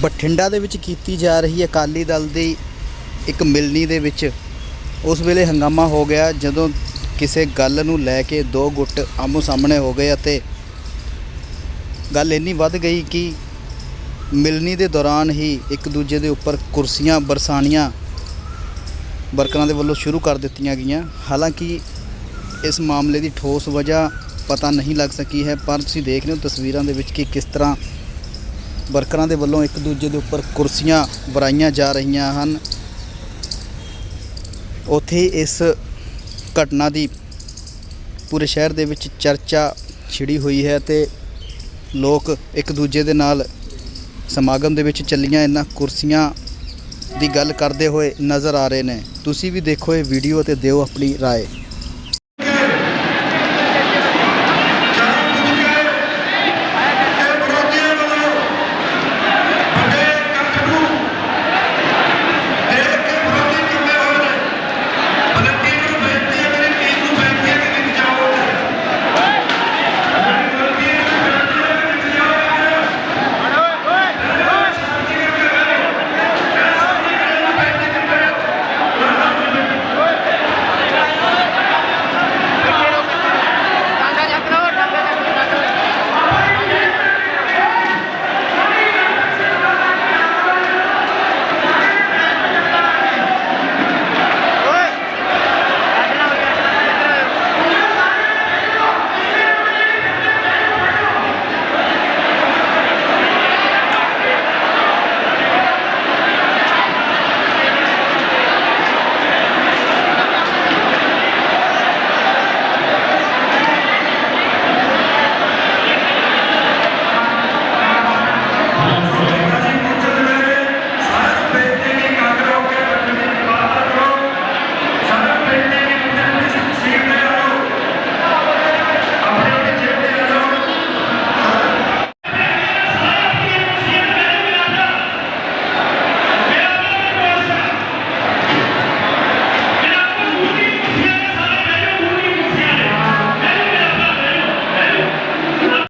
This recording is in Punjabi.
ਬਠਿੰਡਾ ਦੇ ਵਿੱਚ ਕੀਤੀ ਜਾ ਰਹੀ ਅਕਾਲੀ ਦਲ ਦੀ ਇੱਕ ਮਿਲਣੀ ਦੇ ਵਿੱਚ ਉਸ ਵੇਲੇ ਹੰਗਾਮਾ ਹੋ ਗਿਆ ਜਦੋਂ ਕਿਸੇ ਗੱਲ ਨੂੰ ਲੈ ਕੇ ਦੋ ਗੁੱਟ ਆਮੋ ਸਾਹਮਣੇ ਹੋ ਗਏ ਅਤੇ ਗੱਲ ਇੰਨੀ ਵੱਧ ਗਈ ਕਿ ਮਿਲਣੀ ਦੇ ਦੌਰਾਨ ਹੀ ਇੱਕ ਦੂਜੇ ਦੇ ਉੱਪਰ ਕੁਰਸੀਆਂ, ਬਰਸਾਣੀਆਂ ਵਰਕਰਾਂ ਦੇ ਵੱਲੋਂ ਸ਼ੁਰੂ ਕਰ ਦਿੱਤੀਆਂ ਗਈਆਂ। ਹਾਲਾਂਕਿ ਇਸ ਮਾਮਲੇ ਦੀ ਠੋਸ ਵਜ੍ਹਾ ਪਤਾ ਨਹੀਂ ਲੱਗ ਸਕੀ ਹੈ, ਪਰ ਤੁਸੀਂ ਦੇਖ ਰਹੇ ਹੋ ਤਸਵੀਰਾਂ ਦੇ ਵਿੱਚ ਕਿ ਕਿਸ ਤਰ੍ਹਾਂ ਵਰਕਰਾਂ ਦੇ ਵੱਲੋਂ ਇੱਕ ਦੂਜੇ ਦੇ ਉੱਪਰ ਕੁਰਸੀਆਂ ਵਰਾਈਆਂ ਜਾ ਰਹੀਆਂ ਹਨ ਉੱਥੇ ਇਸ ਘਟਨਾ ਦੀ ਪੂਰੇ ਸ਼ਹਿਰ ਦੇ ਵਿੱਚ ਚਰਚਾ ਛਿੜੀ ਹੋਈ ਹੈ ਤੇ ਲੋਕ ਇੱਕ ਦੂਜੇ ਦੇ ਨਾਲ ਸਮਾਗਮ ਦੇ ਵਿੱਚ ਚੱਲੀਆਂ ਇਹਨਾਂ ਕੁਰਸੀਆਂ ਦੀ ਗੱਲ ਕਰਦੇ ਹੋਏ ਨਜ਼ਰ ਆ ਰਹੇ ਨੇ ਤੁਸੀਂ ਵੀ ਦੇਖੋ ਇਹ ਵੀਡੀਓ ਤੇ ਦਿਓ ਆਪਣੀ رائے